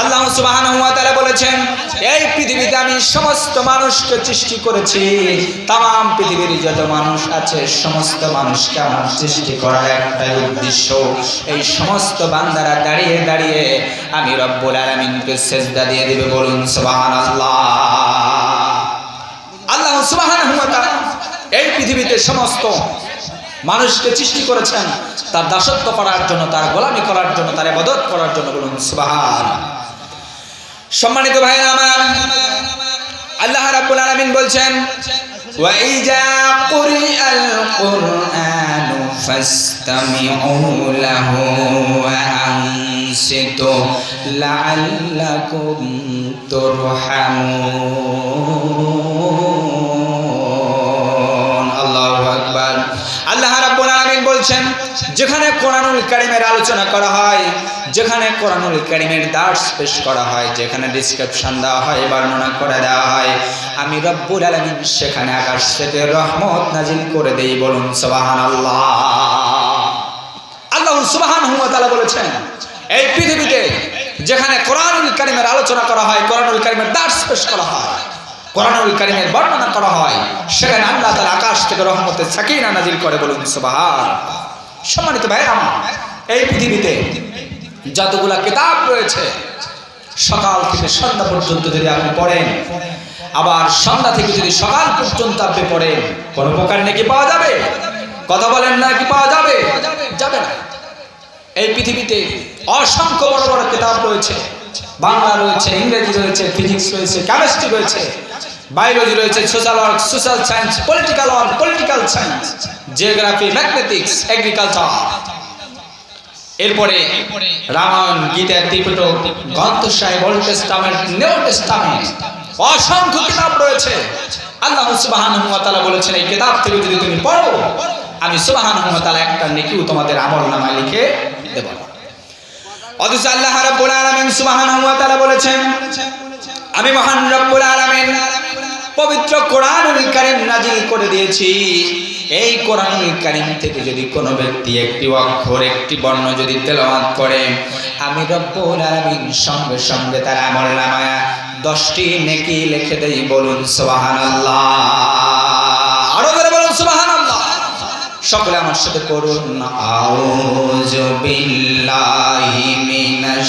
আল্লাহ তাআলা বলেছেন, এই পৃথিবীতে আমি সমস্ত মানুষকে সৃষ্টি করেছি। তাম পৃথিবীর যত মানুষ আছে, সমস্ত মানুষকে আমার সৃষ্টি করার একটাই উদ্দেশ্য। এই সমস্ত বান্দারা দাঁড়িয়ে দাঁড়িয়ে আমি রব্বুল আলামিনকে সেজদা দিয়ে দিবে বলুন, সুবহানাল্লাহ। আল্লাহ ওয়া তাআলা এই পৃথিবীতে সমস্ত মানুষকে সৃষ্টি করেছেন। তার দাসত্ব করার জন্য, তার গোলামি করার জন্য, তার ইবাদত করার জন্য বলুন, সুবহান। সম্মানিত ভাই আমার, আল্লাহ রাব্বুল আলামিন বলছেন, ওয়া ইজা কুরিআল কুরআনু ফাসতামিউ লাহু ওয়া আনসিতু বলছেন, যেখানে কোরআনুল কারীমের আলোচনা করা হয়, যেখানে কোরআনুল কারীমের দার্স পেশ করা হয়, যেখানে ডেসক্রিপশন দেওয়া হয়, বর্ণনা করে দেওয়া হয়, আমি রব্বুল আলামিন সেখানে আকাশ থেকে রহমত নাজিল করে দেই বলুন, সুবহানাল্লাহ। আল্লাহ সুবহানাহু ওয়া তাআলা বলেছেন, এই পৃথিবীতে যেখানে কোরআনুল কারীমের আলোচনা করা হয়, কোরআনুল কারীমের দার্স পেশ করা হয় কোরআনুল কারীমের বর্ণনা করা হয়। সেখানে আল্লাহ তার আকাশ থেকে রহমতের সাকিনা নাজিল করে বলুন সুবহান সম্মানিত ভাই আমার, এই পৃথিবীতে যতগুলা কিতাব রয়েছে, সকাল থেকে সন্ধ্যা পর্যন্ত যদি আপনি পড়েন, আবার সন্ধ্যা থেকে যদি সকাল পর্যন্ত আপনি পড়েন, কোন প্রকার নাকি পাওয়া যাবে? কথা বলেন না কি পাওয়া যাবে? যাবে না। এই পৃথিবীতে অসংখ্য বড় বড় কিতাব রয়েছে। বাংলা রয়েছে, ইংরেজি রয়েছে, ফিজিক্স রয়েছে, কেমিস্ট্রি রয়েছে। বায়োলজি রয়েছে social work, social science, political work, political science, geography, mathematics, agriculture. এরপরে রামায়ণ, গীতা, ত্রিপিটক, গ্রন্থ সাহেব, ওল্ড টেস্টামেন্ট, নিউ টেস্টামেন্ট, অসংখ্য কিতাব রয়েছে। আল্লাহ সুবহানাহু তাআলা বলেছেন, এই কিতাব থেকে যদি তুমি পড়ো, আমি সুবহানাহু ওয়া একটা নেকিও তোমাদের আমল নামায় লিখে দেব। অথচ আল্লাহ রাব্বুল আলামিন সুবহানাহু ওয়া বলেছেন, আমি মহান রব্বুল আলামিন পবিত্র কোরআনুল কারীম নাজিল করে দিয়েছি। এই কোরআনুল কারীম থেকে যদি কোনো ব্যক্তি একটি অক্ষর, একটি বর্ণ যদি তেলাওয়াত করে, আমি রব্বুল আলামিন সঙ্গে সঙ্গে তার আমল নামায়া দশটি নেকি লিখে দেই বলুন, সুবহানাল্লাহ। আরও করে বলুন, সুবহানাল্লাহ। সকলে আমার সাথে করুন আউযু বিল্লাহি মিনাশ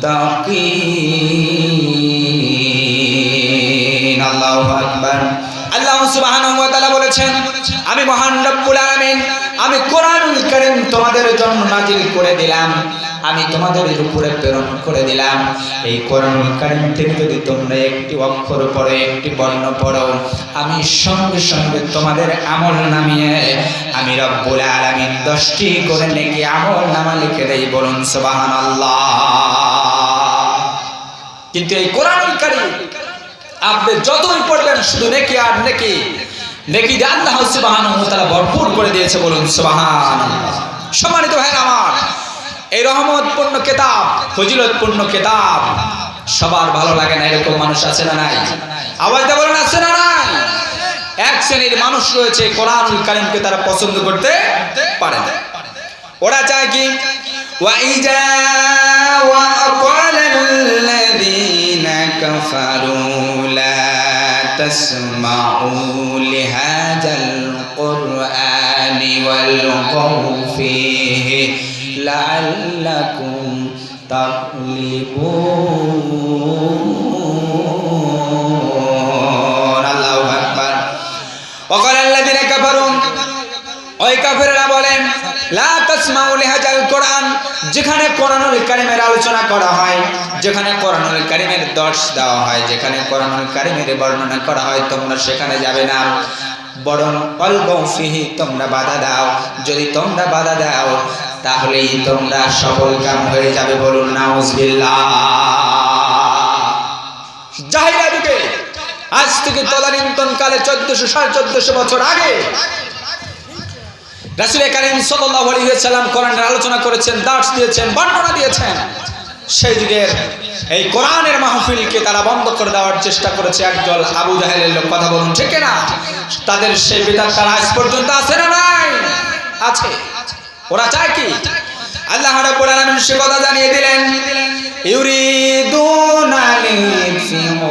মুত্তাকিন। আল্লাহু আকবার। আল্লাহ সুবহানাহু ওয়া তাআলা বলেছেন, আমি মহান রব্বুল আলামিন, আমি কোরআনুল কারীম তোমাদের জন্য করে দিলাম। আমি তোমাদের উপরে প্রেরণ করে দিলাম। এই কোরআনুল কারীম থেকে যদি তোমরা একটি অক্ষর পড়ো, একটি বর্ণ পড়ো, আমি সঙ্গে সঙ্গে তোমাদের আমল নামিয়ে, আমি রব্বুল আলামিন দশটি করে নাকি আমল নামা লিখে দেই বলুন সুবহানাল্লাহ। কিন্তু এই কোরআনুল কারীম আপনি যতই পড়বেন শুধু নেকি আর নেকি নেকি দিয়ে আল্লাহ সুবহানাহু ওয়া তাআলা ভরপুর করে দিয়েছে বলুন সুবহানাল্লাহ। সম্মানিত ভাই আমার, এই রহমতপূর্ণ কেতাব, ফজিলতপূর্ণ কেতাব, সবার ভালো লাগে না এরকম মানুষ আছে না নাই? আওয়াজ দিয়ে বলেন, আছে না নাই? এক শ্রেণির মানুষ রয়েছে কোরআনুল কারীমকে তারা পছন্দ করতে পারে ওরা চায় কি? وإذا وقال الذين كفروا لا تسمعوا لهذا القرآن والغوا فيه لعلكم تغلبون الله أكبر وقال الذين كفروا ওই কাফেররা বলেন লা তাসমাউ লিহাজাল কোরআন যেখানে কোরআনুল কারিমের আলোচনা করা হয়, যেখানে কোরআনুল কারিমের দর্শ দেওয়া হয়, যেখানে কোরআনুল কারিমের বর্ণনা করা হয়, তোমরা সেখানে যাবে না। বরং অল্প ফিহি তোমরা বাধা দাও। যদি তোমরা বাধা দাও, তাহলেই তোমরা সফল কাম হয়ে যাবে বলুন, নাউজবিল্লাহ। আজ থেকে তদানীন্তন কালে চোদ্দশো, সাড়ে চোদ্দশো বছর আগে রাসুল কারিম সাল্লাল্লাহু আলাইহি কোরআনের আলোচনা করেছেন দার্স দিয়েছেন, বর্ণনা দিয়েছেন। সেই যুগের এই কোরআনের মাহফিলকে তারা বন্ধ করে দেওয়ার চেষ্টা করেছে একদল আবু জাহেলের লোক। কথা বলুন, ঠিক না তাদের সেই বেদাত তারা আজ পর্যন্ত আছে না নাই? আছে। ওরা চায় কি? আল্লাহ সে কথা জানিয়ে দিলেন, ইউরিদুনা লিফিউ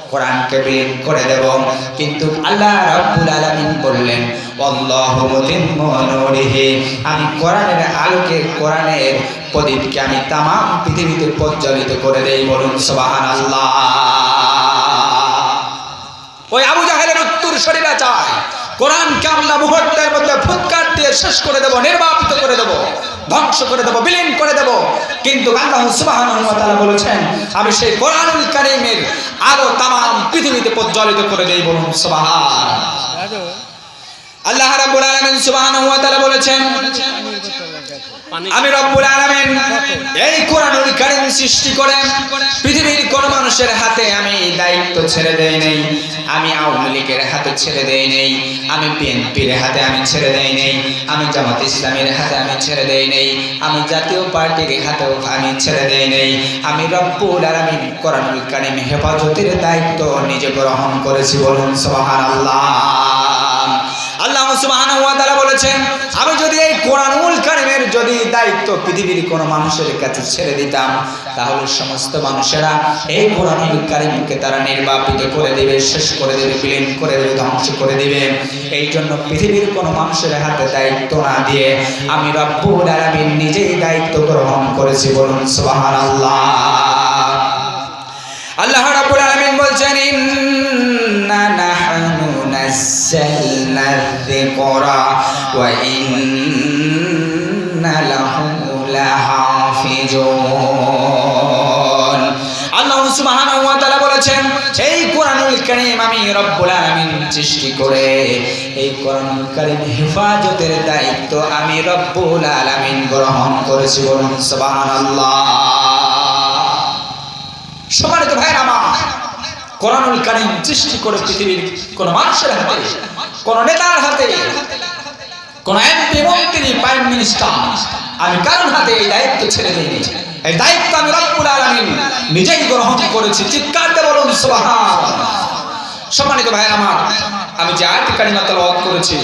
কোরআনকে বিলীন করে দেব। কিন্তু আল্লাহ রাব্বুল আলামিন বললেন, আল্লাহু মুতিম্মু আমি কোরআনের আলোকে কোরআনের প্রদীপকে আমি তামাম পৃথিবীতে প্রজ্বলিত করে দেই বলুন আল্লাহ ওই আবু জাহেলের উত্তর শরীরা চায় কোরআনকে আমরা মুহূর্তের মধ্যে ফুৎকার দিয়ে শেষ করে দেব, নির্বাপিত করে দেব, ধ্বংস করে দেব, বিলীন করে দেব। কিন্তু আল্লাহ সুবাহ বলেছেন, আমি সেই কোরআনুল কারিমের আলো তাম, পৃথিবীতে প্রজ্বলিত করে দেই বলুন সুবহান আল্লাহ রাব্বুল আলামিন সুবহানাহু ওয়া তাআলা বলেছেন, আমি রব্বুল আলামিন এই কোরআনুল কারীম সৃষ্টি করে পৃথিবীর কোন মানুষের হাতে আমি দায়িত্ব ছেড়ে দেই নেই, আমি আওয়ামী লীগের হাতে ছেড়ে দেই নেই, আমি বিএনপির হাতে আমি ছেড়ে দেই নেই, আমি জামাত ইসলামের হাতে আমি ছেড়ে দেই নেই, আমি জাতীয় পার্টির হাতেও আমি ছেড়ে দেই নেই, আমি রব্বুল আলামিন কোরআনুল কারীম হেফাজতের দায়িত্ব নিজে গ্রহণ করেছি বলুন সুবহানাল্লাহ। আল্লাহ সুবহানাহু ওয়া বলেছেন, আমি যদি এই কোরআনুল কারীমের যদি দায়িত্ব পৃথিবীর কোনো মানুষের কাছে ছেড়ে দিতাম, তাহলে সমস্ত মানুষেরা এই কোরআনুল কারীমকে তারা নির্বাপিত করে দেবে, শেষ করে দেবে, বিলীন করে দেবে, ধ্বংস করে দেবে। এই জন্য পৃথিবীর কোনো মানুষের হাতে দায়িত্ব না দিয়ে আমি রব্বুল আলামিন নিজেই দায়িত্ব গ্রহণ করেছি বলুন সুবহানাল্লাহ। আল্লাহ আল্লাহ রাব্বুল আলামিন বলছেন যিকরা ওয়া ইন্না লাহু লাহাফিজুন আল্লাহ সুবহানাহু ওয়া বলেছেন, এই কোরআনুল কারীম আমি রব্বুল আলামিন সৃষ্টি করে, এই কোরআনুল কারীম হেফাজতের দায়িত্ব আমি রব্বুল আলামিন গ্রহণ করেছি বলুন সুবহানাল্লাহ। সম্মানিত ভাইয়ের আমার কোরআনুল কারীম সৃষ্টি করে পৃথিবীর কোন মানুষের হাতে, কোন নেতার হাতে, কোন এমপি, মন্ত্রী, প্রাইম মিনিস্টার, আমি কারণ হাতে এই দায়িত্ব ছেড়ে দিইনি। এই দায়িত্ব আমি নিজেই গ্রহণ করেছি। চিৎকার বলুন সম্মানিত ভাইয়ের আমার, আমি যে আয়াত কারিমা করেছি,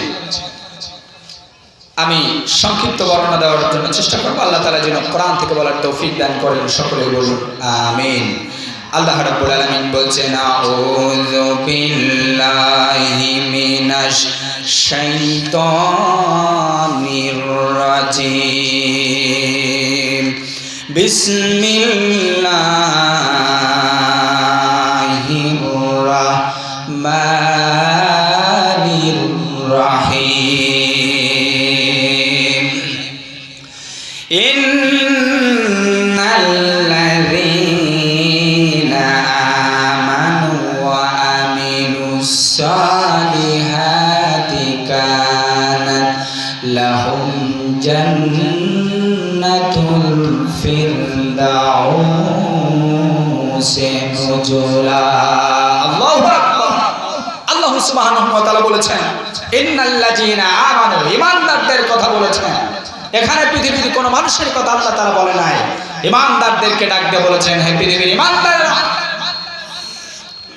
আমি সংক্ষিপ্ত বর্ণনা দেওয়ার জন্য চেষ্টা করব। আল্লাহ তালা যেন কোরআন থেকে বলার তৌফিক দান করেন। সকলে বলুন, আমিন। আল্লাহ রাব্বুল আলামিন বলছেন আউযু বিল্লাহি মিনাশ শাইতানির রাজিম। বিসমিল্লাহির রাহমানির জন্নতুল ফিরদাউসে নুজুলা। আল্লাহু আকবার। আল্লাহ সুবহানাহু ওয়া তাআলা বলেছেন, ইন্নাল্লাযীনা আমানু ঈমানদারদের কথা বলেছেন। এখানে পৃথিবীর কোনো মানুষের কথা আল্লাহ তারা বলে নাই। ইমানদারদেরকে ডাকতে বলেছেন, হে পৃথিবীর ইমানদাররা,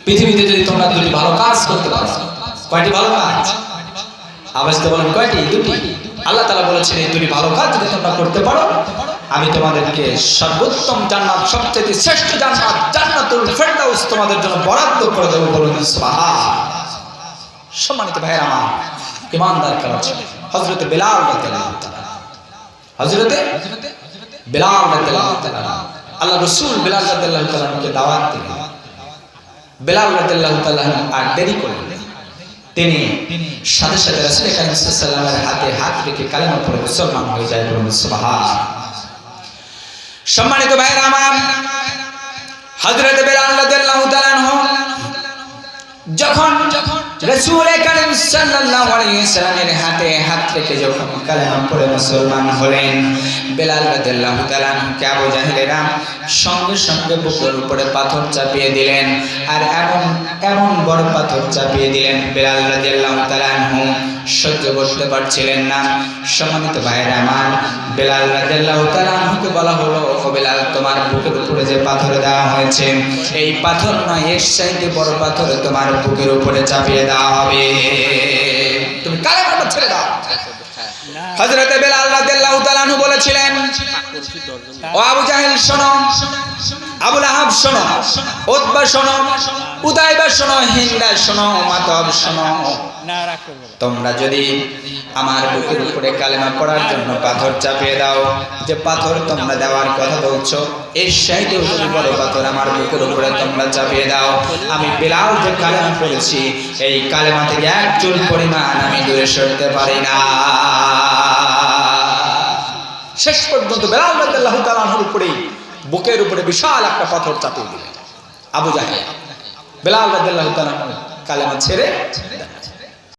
পৃথিবীতে যদি তোমরা দুটি ভালো কাজ করতে পারো, কয়টি ভালো কাজ? তো বলেন, কয়টি? দুটি। আল্লাহ তালা বলেছেন, এই দুটি ভালো কাজ যদি তোমরা করতে পারো, আমি তোমাদেরকে সর্বোত্তম জান্নাত সবচেয়ে শ্রেষ্ঠ জান্নাত, জান্নাতুল ফেরদাউস তোমাদের জন্য বরাদ্দ করে দেবো বলুন, সুবহান। সম্মানিত ভাইয়ের আমার, ইমানদার কারা ছিলেন হজরতে বেলাল হজরতে বেলাল আল্লাহ রসুল বেলাল তাআলাকে দাওয়াত দিলেন। বেলাল তাআলা আর দেরি করলেন। তিনি সাথে সাথে রাসুল আলাইহি হাতে হাত রেখে কালেমা পড়ে মুসলমান হয়ে যায় বলুন সুবহান। সম্মানিত ভাইরা আমার হযরত বেলাল রাদিয়াল্লাহু তাআলা যখন যখন হাতে হাত রেখে যখন মুসলমান হলেন, বেলাল সঙ্গে সঙ্গে পাথর চাপিয়ে দিলেন আর এমন এমন বড় পাথর চাপিয়ে দিলেন বেলাল রাদিয়াল্লাহু সহ্য করতে পারছিলেন না। সম্মানিত ভাইরা আমার, বেলাল রাদিয়াল্লাহু তাআলা আনহুকে বলা হলো, ও বেলাল, তোমার বুকের উপরে যে পাথর দেওয়া হয়েছে, এই পাথর নয়, এর চাইতে বড় পাথর তোমার বুকের উপরে চাপিয়ে দেওয়া হবে। তুমি কালেমাটা ছেড়ে দাও। হযরতে বেলাল বলেছিলেন, ও আবু জাহেল, শোনো, আবুল আহাব, শোনো, উতবা, শোনো উদাইবা শোনো হিন্দা শোনো, মাতব, শোনো। তোমরা যদি আমার বুকের উপরে কালেমা পড়ার জন্য পাথর চাপিয়ে দাও, যে পাথর তোমরা দেওয়ার কথা বলছো, এর সাইডে যদি বড় পাথর আমার বুকের উপরে তোমরা চাপিয়ে দাও, আমি বেলাল যে কালেমা পড়েছি, এই কালেমা থেকে এক চুল পরিমাণ আমি দূরে সরতে পারি না শেষ পর্যন্ত বেলাল উপরে, বুকের উপরে বিশাল একটা পাথর চাপিয়ে দিলেন আবু জাহেল, বেলাল তাআলা কালেমা ছেড়ে।